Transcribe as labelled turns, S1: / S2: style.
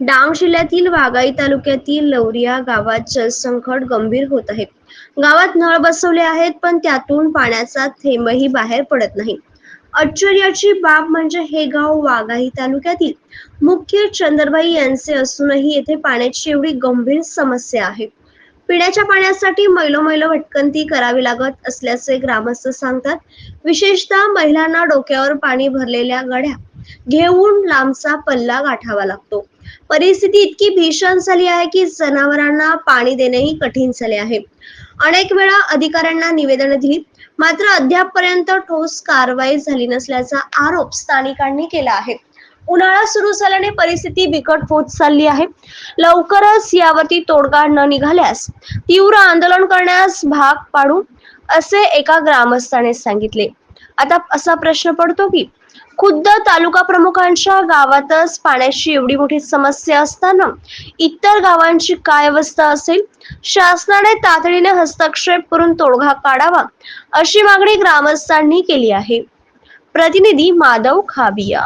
S1: डांग जिल्ह्यातील वाघाई तालुक्यातील लवरिया गावात जलसंकट गंभीर होत आहे. गावात नळ बसवले आहेत पण त्यातून पाण्याचा थेंबही बाहेर पडत नाही. आश्चर्याची बाब म्हणजे हे गाव वाघाई तालुक्यातील मुख्य चंद्रबाई यांचे असूनही येथे पाण्याची एवढी गंभीर समस्या आहे. पिण्याच्या पाण्यासाठी मैलोमैलो भटकंती करावी लागत असल्याचे ग्रामस्थ सांगतात. विशेषतः महिलांना डोक्यावर पाणी भरलेल्या गड्या घेऊन लांबचा पल्ला गाठावा लागतो. परिस्थिती इतकी भीषण झाली आहे की जनावरांना पाणी देणेही कठीण झाले आहे. अनेक वेळा अधिकाऱ्यांना निवेदन दिली मात्र अद्यापपर्यंत ठोस कारवाई झाली नसल्याचा आरोप स्थानिकांनी केला आहे. उन्हाळा सुरू झाल्याने परिस्थिती बिकट होत चालली आहे. लवकरच यावरती तोडगा न निघाल्यास तीव्र आंदोलन करण्यास भाग पाडू असे एका ग्रामस्थाने सांगितले. आता असा प्रश्न पडतो की खुद्द तालुका प्रमुखांच्या गावातच पाण्याची एवढी मोठी समस्या असताना इतर गावांची काय अवस्था असेल? शासनाने तातडीने हस्तक्षेप करून तोडगा काढावा अशी मागणी ग्रामस्थांनी केली आहे. प्रतिनिधी माधव खाबिया.